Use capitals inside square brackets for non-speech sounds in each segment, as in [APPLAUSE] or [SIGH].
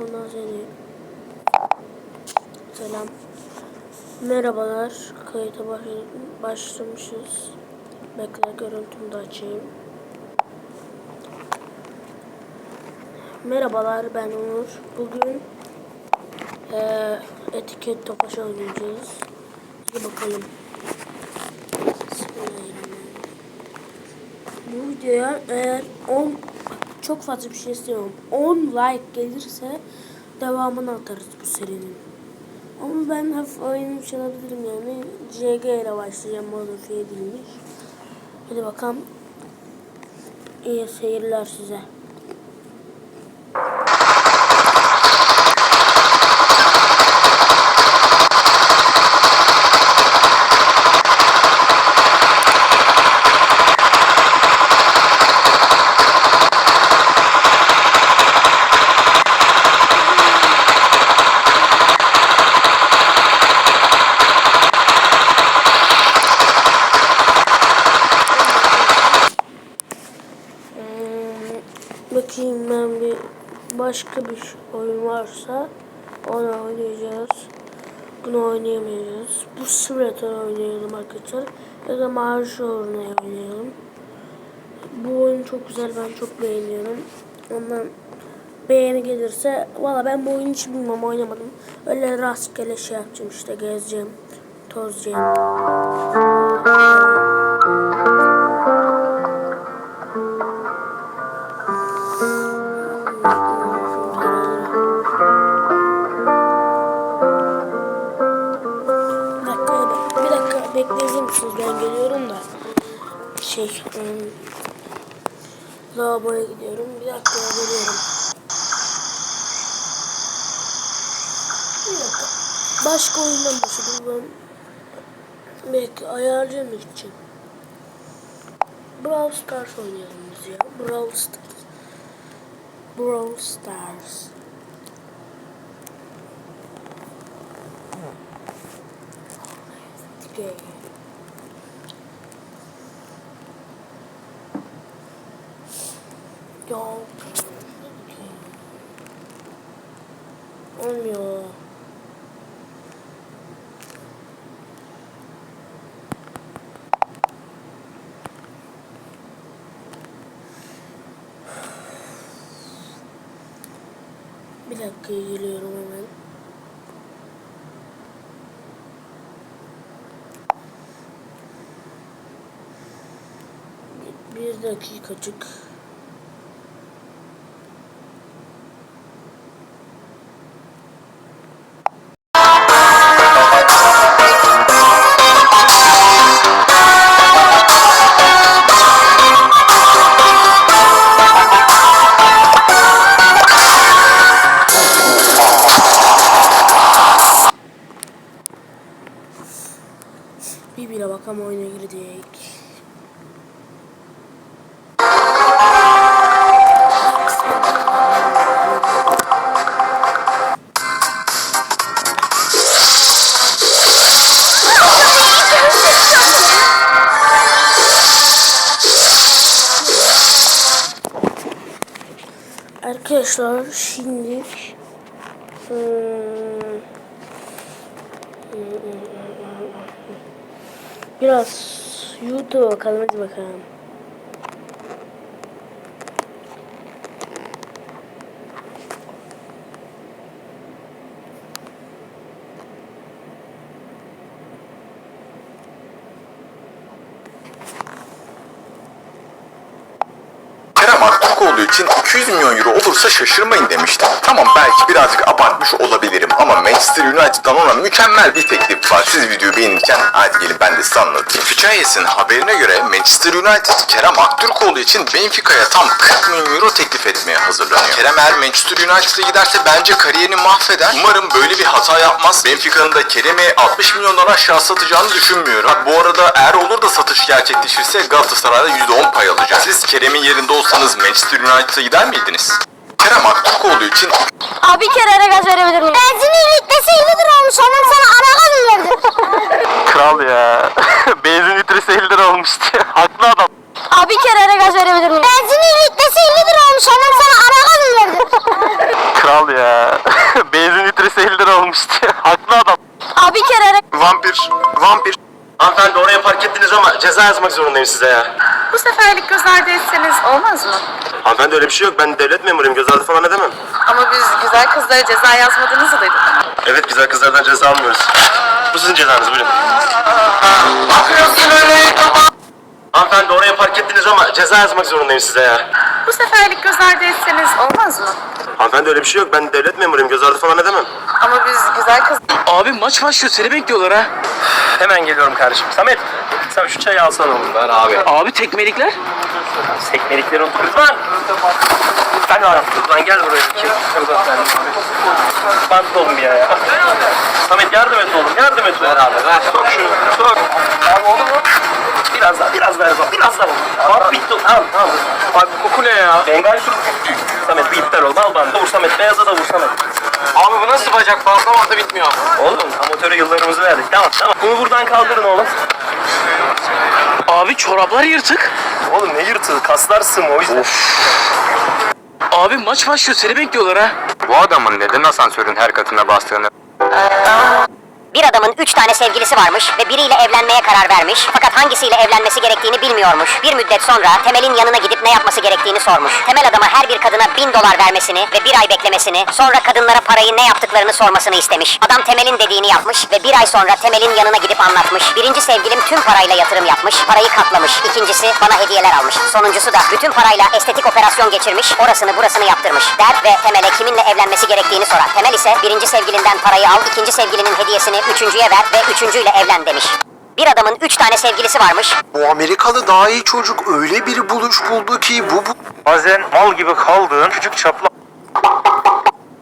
Ondan seni. Selam. Merhabalar. Kayıta baş başlamışız. Bekle görüntümü de açayım. Merhabalar ben Onur. Bugün eee etiket topaş oynayacağız. Hadi bakalım. Bu videoya eğer 10 çok fazla bir şey istemiyorum. 10 like gelirse devamını atarız bu serinin. Ama ben hafif oyunu çalabilirim yani. CG ile başlayacağım modifiye edilmiş. Hadi bakalım. İyi seyirler size. Hmm, bakayım ben bir başka bir oyun varsa onu oynayacağız. Bunu oynayamayacağız. Bu Simulator oynayalım arkadaşlar. Ya da Marş oynayalım. Bu oyun çok güzel. Ben çok beğeniyorum. Ondan beğeni gelirse valla ben bu oyunu hiç bilmem oynamadım. Öyle rastgele şey yapacağım işte gezeceğim. Tozacağım. Şey, ım, lavaboya gidiyorum. Bir dakika geliyorum. Bir dakika. Başka oyundan başladım ben. Belki ayarlayacağım için. Brawl Stars oynayalım biz ya. Brawl Stars. Brawl Stars. Okay. Yok. Olmuyor. Bir dakika geliyorum hemen. Bir dakikacık. Bakalım oyuna girdik. Arkadaşlar şimdi hmm, biraz YouTube bakalım bakalım. Kerem Aktürkoğlu için 200 milyon euro olursa şaşırmayın demiştim. Tamam belki birazcık abartmış olabilirim ama Manchester United'dan ona mükemmel bir teklif var. Siz videoyu beğenirken hadi gelin ben de size anlatayım. Hikayesinin haberine göre Manchester United Kerem Aktürkoğlu için Benfica'ya tam 40 milyon euro teklif etmeye hazırlanıyor. Kerem eğer Manchester United'a giderse bence kariyerini mahveder. Umarım böyle bir hata yapmaz. Benfica'nın da Kerem'i 60 milyondan aşağı satacağını düşünmüyorum. Ha, bu arada eğer olur da satış gerçekleşirse Galatasaray'da %10 pay alacak. Siz Kerem'in yerinde olsanız Manchester United'a gider miydiniz? Kerem Aktürkoğlu için Abi bir kere ara gaz verebilir miyim? Benzinin litresi 50 lira olmuş. Ondan sana ara gaz mı verdin? Kral ya. [LAUGHS] Benzin litresi 50 lira olmuştu. [LAUGHS] Haklı adam. Abi bir kere ara gaz verebilir miyim? Benzinin litresi 50 lira olmuş. Ondan sana ara gaz mı verdin? Kral ya. [LAUGHS] Benzin litresi 50 lira olmuştu. Haklı adam. Abi kere Vampir. Vampir. Hanımefendi oraya park ettiniz ama ceza yazmak zorundayım size ya. Bu seferlik göz ardı etseniz olmaz mı? Hanımefendi öyle bir şey yok. Ben devlet memuruyum. Gözaltı falan edemem. Ama biz güzel kızlara ceza yazmadığınızı duyduk. Evet güzel kızlardan ceza almıyoruz. Bu sizin cezanız buyurun. Hanımefendi oraya park ettiniz ama ceza yazmak zorundayım size ya. Bu seferlik göz ardı etseniz olmaz mı? Hanımefendi öyle bir şey yok. Ben devlet memuruyum. Gözaltı falan edemem. Ama biz güzel kız... Abi maç başlıyor seni bekliyorlar ha. Hemen geliyorum kardeşim. Samet sen şu çayı alsana oğlum. Ver abi. Abi tekmelikler. Tekmelikleri unut. Rıdvan. Sen ara. Rıdvan gel buraya. Kim? Bant oğlum bir ya. ya. Samet yardım et oğlum. Yardım et. Ver abi ver. Sok şunu. Sok. Bak bitti. Al, al. Bu koku ne ya? Bengal sürü. Samet bir iptal ol. Al bandı. Vur Samet. Beyaza da vur Samet. Abi bu nasıl bacak fazla mantı bitmiyor. Oğlum amatöre yıllarımızı verdik. Tamam tamam. Bunu buradan kaldırın oğlum. Abi çoraplar yırtık. Oğlum ne yırtığı? Kaslar sım o yüzden. Abi maç başlıyor seni bekliyorlar ha. Bu adamın neden asansörün her katına bastığını Bir adamın üç tane sevgilisi varmış ve biriyle evlenmeye karar vermiş. Fakat hangisiyle evlenmesi gerektiğini bilmiyormuş. Bir müddet sonra Temel'in yanına gidip ne yapması gerektiğini sormuş. Temel adama her bir kadına bin dolar vermesini ve bir ay beklemesini, sonra kadınlara parayı ne yaptıklarını sormasını istemiş. Adam Temel'in dediğini yapmış ve bir ay sonra Temel'in yanına gidip anlatmış. Birinci sevgilim tüm parayla yatırım yapmış, parayı katlamış. İkincisi bana hediyeler almış. Sonuncusu da bütün parayla estetik operasyon geçirmiş, orasını burasını yaptırmış. Der ve Temel'e kiminle evlenmesi gerektiğini sorar. Temel ise birinci sevgilinden parayı al, ikinci sevgilinin hediyesini üçüncüye ver ve üçüncüyle evlen demiş. Bir adamın üç tane sevgilisi varmış. Bu Amerikalı daha iyi çocuk öyle bir buluş buldu ki bu bu Bazen mal gibi kaldığın küçük çaplı...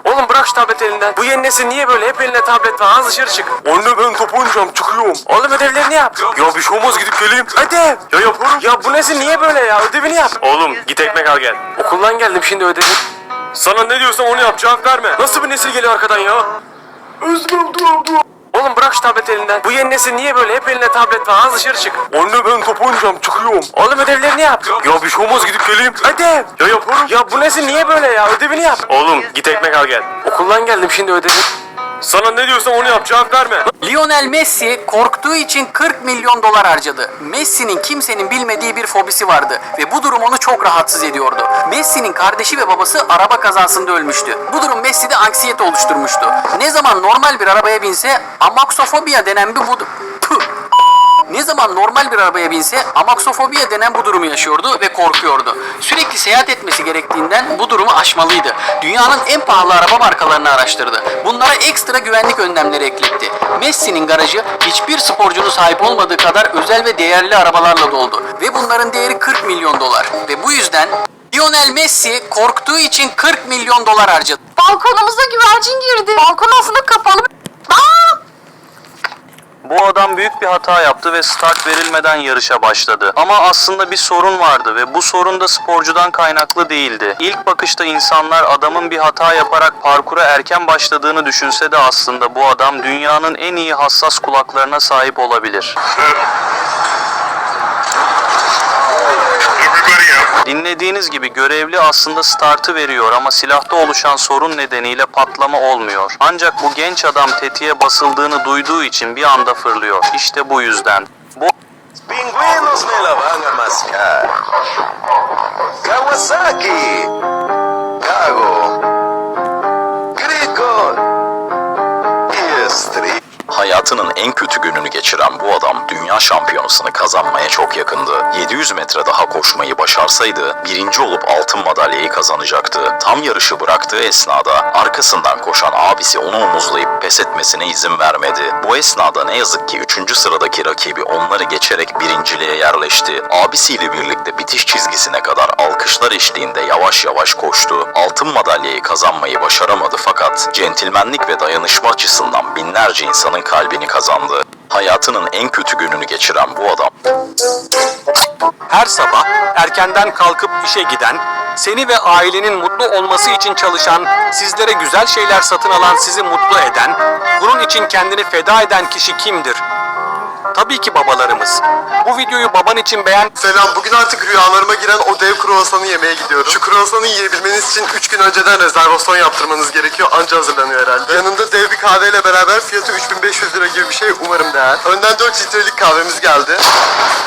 Oğlum bırak şu tablet elinden. Bu yeni nesil niye böyle? Hep eline tablet var. Az dışarı çık. Anne ben top oynayacağım. Çıkıyorum. Oğlum ödevlerini yap. Ya bir şey olmaz gidip geleyim. Ödev. Ya yaparım. Ya bu nesil niye böyle ya? Ödevini yap. Oğlum git ekmek al gel. Okuldan geldim şimdi ödevi. Sana ne diyorsam onu yap. Cevap verme. Nasıl bir nesil geliyor arkadan ya? Özlem dur dur. Oğlum bırak şu tablet elinden. Bu yeni nesil niye böyle? Hep eline tablet var. Az dışarı çık. Anne ben top oynayacağım. Çıkıyorum. Oğlum ödevlerini yap. Ya bir şey olmaz gidip geleyim. Ödev. Ya yaparım. Ya bu nesil niye böyle ya? Ödevini yap. Oğlum git ekmek al gel. Okuldan geldim şimdi ödevi. Sana ne diyorsam onu yap. Cevap verme. Lionel Messi korktuğu için 40 milyon dolar harcadı. Messi'nin kimsenin bilmediği bir fobisi vardı ve bu durum onu çok rahatsız ediyordu. Messi'nin kardeşi ve babası araba kazasında ölmüştü. Bu durum Messi'de anksiyete oluşturmuştu. Ne zaman normal bir arabaya binse amaksofobia denen bir bu... Püh! Ne zaman normal bir arabaya binse amaksofobia denen bu durumu yaşıyordu ve korkuyordu. Sürekli seyahat etmesi gerektiğinden bu durumu aşmalıydı. Dünyanın en pahalı araba markalarını araştırdı. Bunlara ekstra güvenlik önlemleri ekletti. Messi'nin garajı hiçbir sporcunun sahip olmadığı kadar özel ve değerli arabalarla doldu. Ve bunların değeri 40 milyon dolar. Ve bu yüzden Lionel Messi korktuğu için 40 milyon dolar harcadı. Balkonumuza güvercin girdi. Balkon aslında kapalı. Aa! Bu adam büyük bir hata yaptı ve start verilmeden yarışa başladı. Ama aslında bir sorun vardı ve bu sorun da sporcudan kaynaklı değildi. İlk bakışta insanlar adamın bir hata yaparak parkura erken başladığını düşünse de aslında bu adam dünyanın en iyi hassas kulaklarına sahip olabilir. Dinlediğiniz gibi görevli aslında startı veriyor ama silahta oluşan sorun nedeniyle patlama olmuyor. Ancak bu genç adam tetiğe basıldığını duyduğu için bir anda fırlıyor. İşte bu yüzden. Bu Pingüinos me la van a mascar. Kawasaki. Grigo. Istri. Hayatının en kötü gününü geçiren bu adam dünya şampiyonasını kazanmaya çok yakındı. 700 metre daha koşmayı başarsaydı birinci olup altın madalyayı kazanacaktı. Tam yarışı bıraktığı esnada arkasından koşan abisi onu omuzlayıp pes etmesine izin vermedi. Bu esnada ne yazık ki 3. sıradaki rakibi onları geçerek birinciliğe yerleşti. Abisiyle birlikte bitiş çizgisine kadar alkışlar eşliğinde yavaş yavaş koştu. Altın madalyayı kazanmayı başaramadı fakat centilmenlik ve dayanışma açısından binlerce insanın kalbini kazandı. Hayatının en kötü gününü geçiren bu adam her sabah erkenden kalkıp işe giden, seni ve ailenin mutlu olması için çalışan, sizlere güzel şeyler satın alan sizi mutlu eden, bunun için kendini feda eden kişi kimdir? Tabii ki babalarımız. Bu videoyu baban için beğen... Selam. Bugün artık rüyalarıma giren o dev kruvasanı yemeye gidiyorum. Şu kruvasanı yiyebilmeniz için 3 gün önceden rezervasyon yaptırmanız gerekiyor. Anca hazırlanıyor herhalde. Yanında dev bir kahveyle beraber fiyatı 3500 lira gibi bir şey umarım değer. Önden 4 litrelik kahvemiz geldi.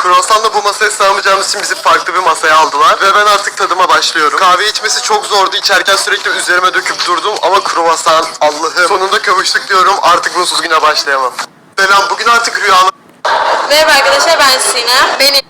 Kruvasanla bu masaya sığamayacağımız için bizi farklı bir masaya aldılar. Ve ben artık tadıma başlıyorum. Kahve içmesi çok zordu. İçerken sürekli üzerime döküp durdum. Ama kruvasan Allah'ım. Sonunda kavuştuk diyorum. Artık bunsuz güne başlayamam. Selam. Bugün artık rüyalarım Merhaba arkadaşlar ben Sinem. Beni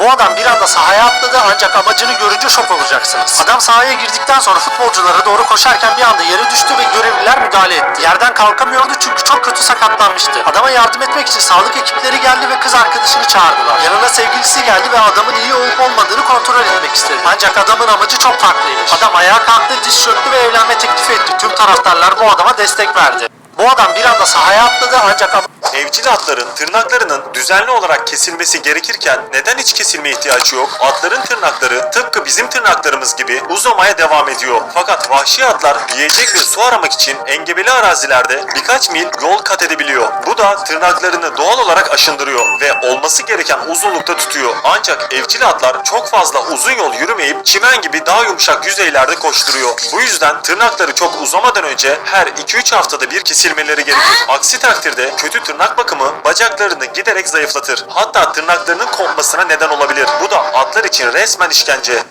Bu adam bir anda sahaya atladı ancak amacını görünce şok olacaksınız. Adam sahaya girdikten sonra futbolculara doğru koşarken bir anda yere düştü ve görevliler müdahale etti. Yerden kalkamıyordu çünkü çok kötü sakatlanmıştı. Adama yardım etmek için sağlık ekipleri geldi ve kız arkadaşını çağırdılar. Yanına sevgilisi geldi ve adamın iyi olup olmadığını kontrol etmek istedi. Ancak adamın amacı çok farklıymış. Adam ayağa kalktı, diz çöktü ve evlenme teklif etti. Tüm taraftarlar bu adama destek verdi. Bu adam bir anda sahaya atladı ancak Evcil atların tırnaklarının düzenli olarak kesilmesi gerekirken neden hiç kesilme ihtiyacı yok? Atların tırnakları tıpkı bizim tırnaklarımız gibi uzamaya devam ediyor. Fakat vahşi atlar yiyecek ve su aramak için engebeli arazilerde birkaç mil yol kat edebiliyor. Bu da tırnaklarını doğal olarak aşındırıyor ve olması gereken uzunlukta tutuyor. Ancak evcil atlar çok fazla uzun yol yürümeyip çimen gibi daha yumuşak yüzeylerde koşturuyor. Bu yüzden tırnakları çok uzamadan önce her 2-3 haftada bir kesilmeleri gerekir. Aksi takdirde kötü tırnak bakımı bacaklarını giderek zayıflatır. Hatta tırnaklarının kopmasına neden olabilir. Bu da atlar için resmen işkence.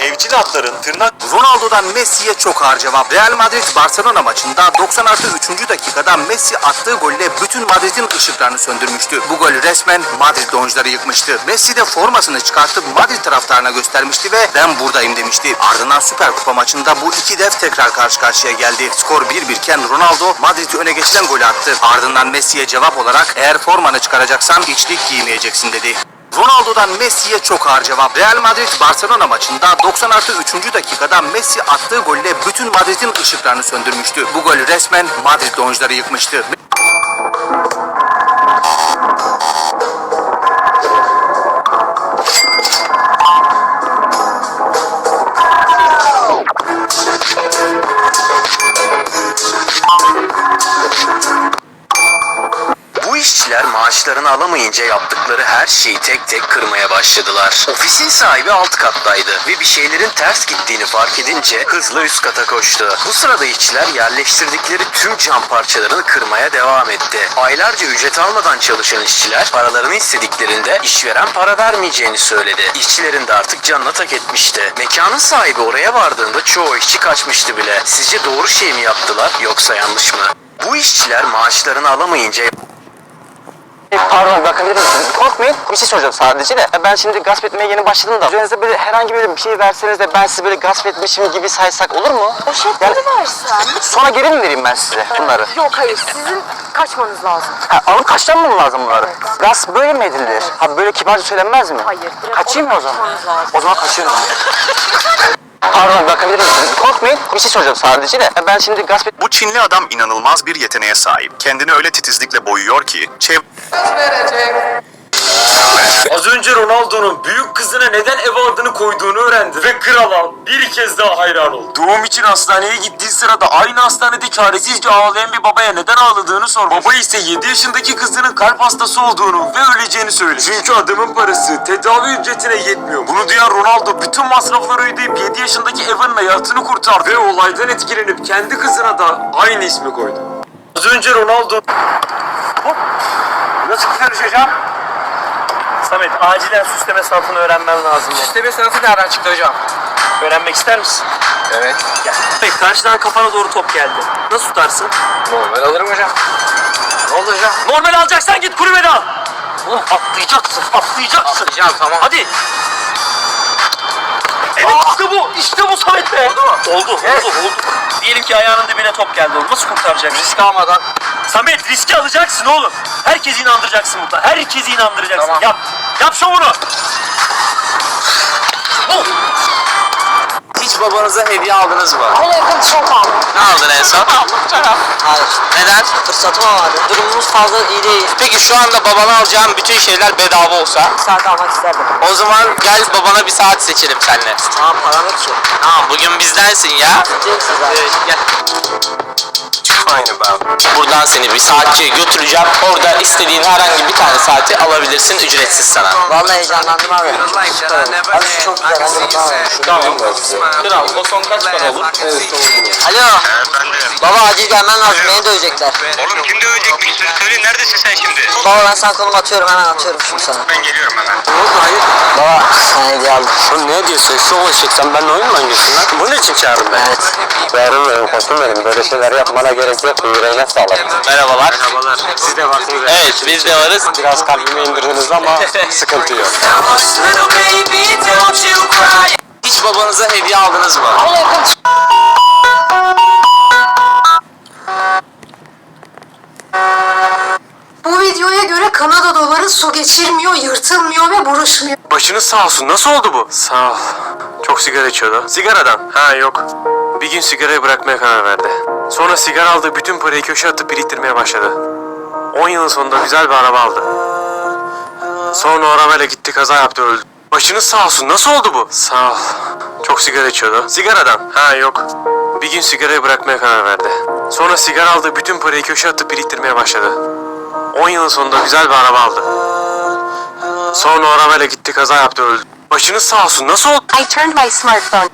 Evcil atların tırnak Ronaldo'dan Messi'ye çok ağır cevap. Real Madrid Barcelona maçında 90 artı 3. dakikada Messi attığı golle bütün Madrid'in ışıklarını söndürmüştü. Bu gol resmen Madrid oyuncuları yıkmıştı. Messi de formasını çıkartıp Madrid taraftarına göstermişti ve ben buradayım demişti. Ardından Süper Kupa maçında bu iki dev tekrar karşı karşıya geldi. Skor 1-1 iken Ronaldo Madrid'i öne geçiren golü attı. Ardından Messi'ye cevap olarak eğer formanı çıkaracaksan içlik giymeyeceksin dedi. Ronaldo'dan Messi'ye çok ağır cevap. Real Madrid Barcelona maçında 90 artı 3. dakikada Messi attığı golle bütün Madrid'in ışıklarını söndürmüştü. Bu gol resmen Madrid oyuncuları yıkmıştı. İşçiler maaşlarını alamayınca yaptıkları her şeyi tek tek kırmaya başladılar. Ofisin sahibi alt kattaydı ve bir şeylerin ters gittiğini fark edince hızla üst kata koştu. Bu sırada işçiler yerleştirdikleri tüm cam parçalarını kırmaya devam etti. Aylarca ücret almadan çalışan işçiler paralarını istediklerinde işveren para vermeyeceğini söyledi. İşçilerin de artık canına tak etmişti. Mekanın sahibi oraya vardığında çoğu işçi kaçmıştı bile. Sizce doğru şey mi yaptılar yoksa yanlış mı? Bu işçiler maaşlarını alamayınca Pardon bakabilir misiniz? Korkmayın. Bir şey soracağım sadece de. Ben şimdi gasp etmeye yeni başladım da. Üzerinize böyle herhangi böyle bir şey verseniz de ben size böyle gasp etmişim gibi saysak olur mu? poşetleri versen. Sonra geri mi vereyim ben size bunları? Yok hayır sizin kaçmanız lazım. Ha, alıp kaçtan mı lazım bunları? Gasp böyle mi edilir? Ha böyle kibarca söylenmez mi? Hayır, direkt Kaçayım mı o zaman? kaçmanız lazım. O zaman kaçıyorum. [LAUGHS] Pardon bakabilir misiniz? Korkmayın. Bir şey soracağım sadece de. Ben şimdi gasp et... Bu Çinli adam inanılmaz bir yeteneğe sahip. Kendini öyle titizlikle boyuyor ki çev Az önce Ronaldo'nun büyük kızına neden ev adını koyduğunu öğrendi. Ve krala bir kez daha hayran oldu. Doğum için hastaneye gittiği sırada aynı hastanede çaresizce ağlayan bir babaya neden ağladığını sormuş. Baba ise 7 yaşındaki kızının kalp hastası olduğunu ve öleceğini söyledi. Çünkü adamın parası tedavi ücretine yetmiyor. Bunu duyan Ronaldo bütün masrafları ödeyip 7 yaşındaki Evan'ın hayatını kurtardı. Ve olaydan etkilenip kendi kızına da aynı ismi koydu. Az önce Ronaldo... Nasıl konuşacağım? Samet acilen süsleme sanatını öğrenmen lazım. Süsleme sanatı nereden çıktı hocam? Öğrenmek ister misin? Evet. Peki karşıdan kafana doğru top geldi. Nasıl tutarsın? Normal alırım hocam. Ne oldu hocam? Normal alacaksan git kulübede al. Oğlum atlayacaksın, atlayacaksın. Atlayacağım, tamam. Hadi. Evet işte bu, işte bu Samet be. Oldu mu? Oldu, oldu, oldu. Diyelim ki ayağının dibine top geldi oğlum. Nasıl kurtaracaksın? Risk almadan. Samet riski alacaksın oğlum. Herkesi inandıracaksın burada. Herkesi inandıracaksın. Tamam. Yap. Yap şovunu. Oh. Hiç babanıza hediye aldınız mı? Bana yakın çok aldım. Ne aldın en son? Hayır. Neden? Fırsatım olmadı. Durumumuz fazla iyi değil. Peki şu anda babana alacağın bütün şeyler bedava olsa? Saat almak isterdim. O zaman gel babana bir saat seçelim seninle. Tamam param yok ki. Tamam bugün bizdensin ya. Cinsiniz abi. Evet, gel. Buradan seni bir saatçiye götüreceğim. Orada istediğin herhangi bir tane saati alabilirsin ücretsiz sana. Vallahi heyecanlandım abi. Süper. Abi şu çok güzel. De tamam. Kral o son kaç para olur? Evet son Alo. Baba acil gelmen lazım. Beni dövecekler. Oğlum kim dövecekmiş? Söyle neredesin sen şimdi? Baba ben sana konum atıyorum. Hemen atıyorum şimdi sana. Ben geliyorum hemen. Ne oldu hayır? Baba sana hediye aldım. Oğlum ne diyorsun? Şov eşek sen benimle oyun mu oynuyorsun lan? Bunun için çağırdın beni. Evet. Verim verim koçum benim. Böyle şeyler yapmana gerek yok. Yüreğine sağlık. Merhabalar. Merhabalar. Siz de varsınız. Evet biz de varız. Biraz kalbimi indirdiniz ama sıkıntı yok. [LAUGHS] Hiç babanıza hediye aldınız mı? Bu videoya göre Kanada doları su geçirmiyor, yırtılmıyor ve buruşmuyor. Başınız sağ olsun. Nasıl oldu bu? Sağ ol. Çok sigara içiyordu. Sigaradan? Ha yok. Bir gün sigarayı bırakmaya karar verdi. Sonra sigara aldığı bütün parayı köşe atıp biriktirmeye başladı. 10 yılın sonunda güzel bir araba aldı. Sonra o arabayla gitti kaza yaptı öldü. Başınız sağ olsun. Nasıl oldu bu? Sağ ol. Çok sigara içiyordu. Sigaradan? Ha yok. Bir gün sigarayı bırakmaya karar verdi. Sonra sigara aldığı bütün parayı köşe atıp biriktirmeye başladı. 10 yılın sonunda güzel bir araba aldı. Sonra o arabayla gitti kaza yaptı öldü. Başınız sağ olsun. Nasıl oldu? I turned my smartphone.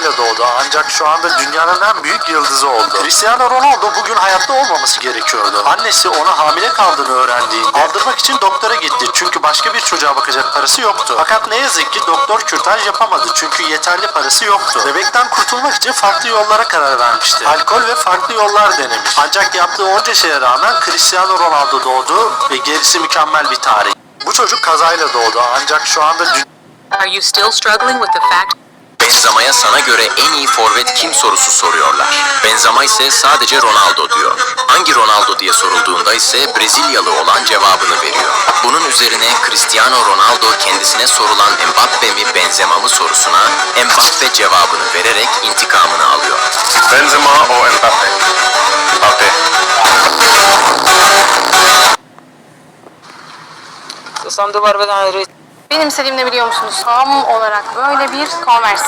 Kazayla doğdu ancak şu anda dünyanın en büyük yıldızı oldu. Cristiano Ronaldo bugün hayatta olmaması gerekiyordu. Annesi ona hamile kaldığını öğrendiğinde aldırmak için doktora gitti çünkü başka bir çocuğa bakacak parası yoktu. Fakat ne yazık ki doktor kürtaj yapamadı çünkü yeterli parası yoktu. Bebekten kurtulmak için farklı yollara karar vermişti. Alkol ve farklı yollar denemiş. Ancak yaptığı onca şeye rağmen Cristiano Ronaldo doğdu ve gerisi mükemmel bir tarih. Bu çocuk kazayla doğdu ancak şu anda Are you still struggling with the fact Benzema'ya sana göre en iyi forvet kim sorusu soruyorlar. Benzema ise sadece Ronaldo diyor. Hangi Ronaldo diye sorulduğunda ise Brezilyalı olan cevabını veriyor. Bunun üzerine Cristiano Ronaldo kendisine sorulan Mbappe mi Benzema mı sorusuna Mbappe cevabını vererek intikamını alıyor. Benzema o Mbappe. Mbappe. Var ve ayrı. Benim istediğim ne biliyor musunuz? Tam olarak böyle bir Converse.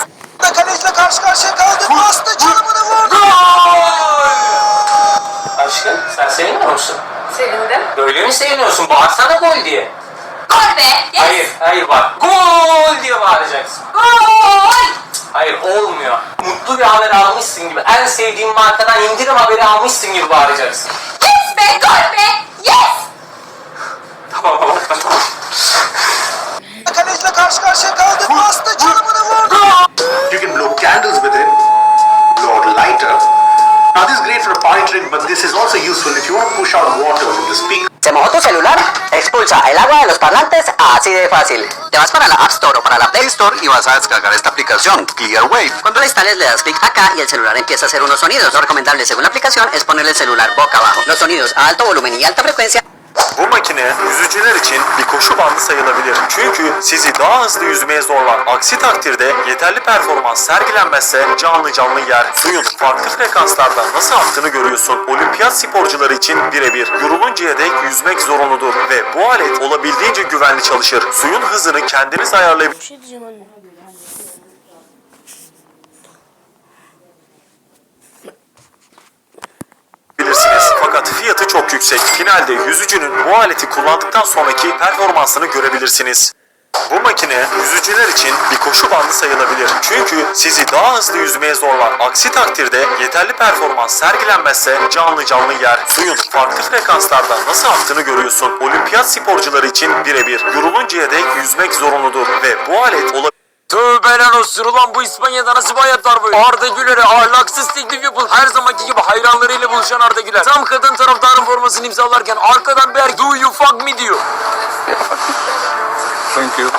Aşkım sen sevinmiyor musun? Sevindim. Böyle mi seviniyorsun? Bağırsana gol diye. Gol be! Yes! Hayır, hayır bak. Gol diye bağıracaksın. Gol! Hayır olmuyor. Mutlu bir haber almışsın gibi. En sevdiğin markadan indirim haberi almışsın gibi bağıracaksın. Yes be! Gol be! Yes! You can blow candles with it, blow a lighter. Now this is great for a party trick, but this is also useful if you want to push out water from the speaker. Se mojó tu celular, expulsa el agua de los parlantes así de fácil. Te vas para la App Store o para la Play Store y vas a descargar esta aplicación, Clear Wave. Cuando la instales le das clic acá y el celular empieza a hacer unos sonidos. Lo recomendable según la aplicación es poner el celular boca abajo. Los sonidos a alto volumen y alta frecuencia Bu makine yüzücüler için bir koşu bandı sayılabilir. Çünkü sizi daha hızlı yüzmeye zorlar. Aksi takdirde yeterli performans sergilenmezse canlı canlı yer. Suyun farklı frekanslarda nasıl aktığını görüyorsun. Olimpiyat sporcuları için birebir. Yoruluncaya dek yüzmek zorunludur ve bu alet olabildiğince güvenli çalışır. Suyun hızını kendiniz ayarlayabilirsiniz. Fakat fiyatı çok yüksek. Finalde yüzücünün bu aleti kullandıktan sonraki performansını görebilirsiniz. Bu makine yüzücüler için bir koşu bandı sayılabilir. Çünkü sizi daha hızlı yüzmeye zorlar. Aksi takdirde yeterli performans sergilenmezse canlı canlı yer. Suyun farklı frekanslarda nasıl aktığını görüyorsun. Olimpiyat sporcuları için birebir. Yoruluncaya dek yüzmek zorunludur ve bu alet olabilir. Tövbeler olsun ulan bu İspanya'da nasıl bir hayat var böyle? Arda Güler'e ahlaksız teklif yapıp her zamanki gibi hayranlarıyla buluşan Arda Güler. Tam kadın taraftarın formasını imzalarken arkadan bir erkek do you fuck me diyor. Thank you.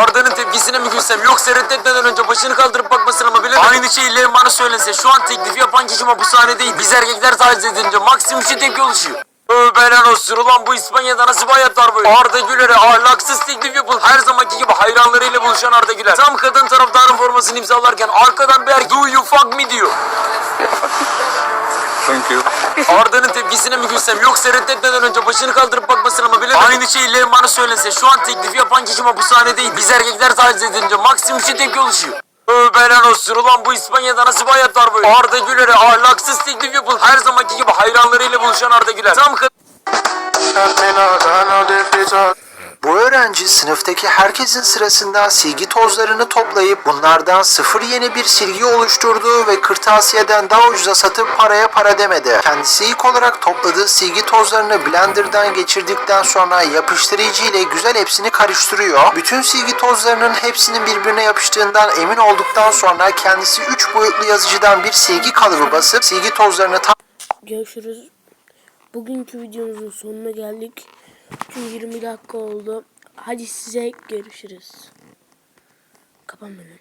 Arda'nın tepkisine mi gülsem yoksa reddetmeden önce başını kaldırıp bakmasına mı bilemedim. Aynı şey Lehman'a söylense şu an teklifi yapan kişi mahpushane değil. Biz erkekler taciz edilince maksimum şu tepki oluşuyor. Tövbeler olsun ulan bu İspanya'da nasıl bir hayat var böyle? Arda Güler'e ahlaksız teklif yapıp her zamanki gibi hayranlarıyla buluşan Arda Güler. Tam kadın taraftarın formasını imzalarken arkadan bir erkek do you fuck me diyor. Thank you. Arda'nın tepkisine mi gülsem yoksa reddetmeden önce başını kaldırıp bakmasına mı bilemedim. Aynı şey Lehman'a söylense şu an teklifi yapan kişi mahpushane değil. Biz erkekler taciz edilince maksimum şu tepki oluşuyor. Tövbeler olsun ulan bu İspanya'da nasıl bir hayat var böyle? Arda Güler'e ahlaksız teklif yapıp her zamanki gibi hayranlarıyla buluşan Arda Güler. Tam kadın sınıftaki herkesin sırasında silgi tozlarını toplayıp bunlardan sıfır yeni bir silgi oluşturdu ve kırtasiyeden daha ucuza satıp paraya para demedi. Kendisi ilk olarak topladığı silgi tozlarını blenderdan geçirdikten sonra yapıştırıcı ile güzel hepsini karıştırıyor. Bütün silgi tozlarının hepsinin birbirine yapıştığından emin olduktan sonra kendisi 3 boyutlu yazıcıdan bir silgi kalıbı basıp silgi tozlarını tam Görüşürüz. Bugünkü videomuzun sonuna geldik. Çünkü 20 dakika oldu. Hadi size görüşürüz. Kapan beni.